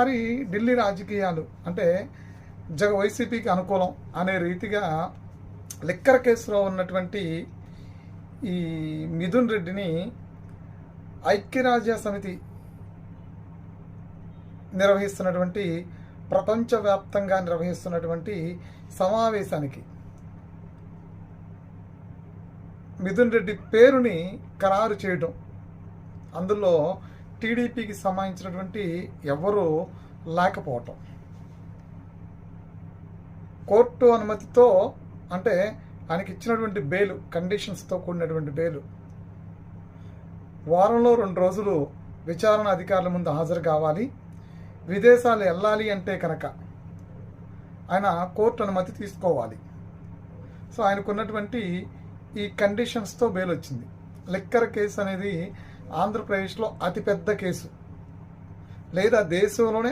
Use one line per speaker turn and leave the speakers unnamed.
మరి ఢిల్లీ రాజకీయాలు అంటే జగ వైసీపీకి అనుకూలం అనే రీతిగా లిక్కర్ కేసులో ఉన్నటువంటి ఈ మిథున్ రెడ్డిని ఐక్యరాజ్య సమితి నిర్వహిస్తున్నటువంటి ప్రపంచవ్యాప్తంగా నిర్వహిస్తున్నటువంటి సమావేశానికి మిథున్ రెడ్డి పేరుని ఖరారు చేయడం అందులో టీడీపీకి సంబంధించినటువంటి ఎవరూ లేకపోవటం. కోర్టు అనుమతితో అంటే ఆయనకి ఇచ్చినటువంటి బెయిల్ కండిషన్స్తో కూడినటువంటి బెయిల్. వారంలో రెండు రోజులు విచారణ అధికారుల ముందు హాజరు కావాలి. విదేశాలు వెళ్ళాలి అంటే కనుక ఆయన కోర్టు అనుమతి తీసుకోవాలి. సో ఆయనకున్నటువంటి ఈ కండిషన్స్తో బెయిల్ వచ్చింది లిక్కర్ కేసు అనేది ఆంధ్రప్రదేశ్లో అతిపెద్ద కేసు. లేదా దేశంలోనే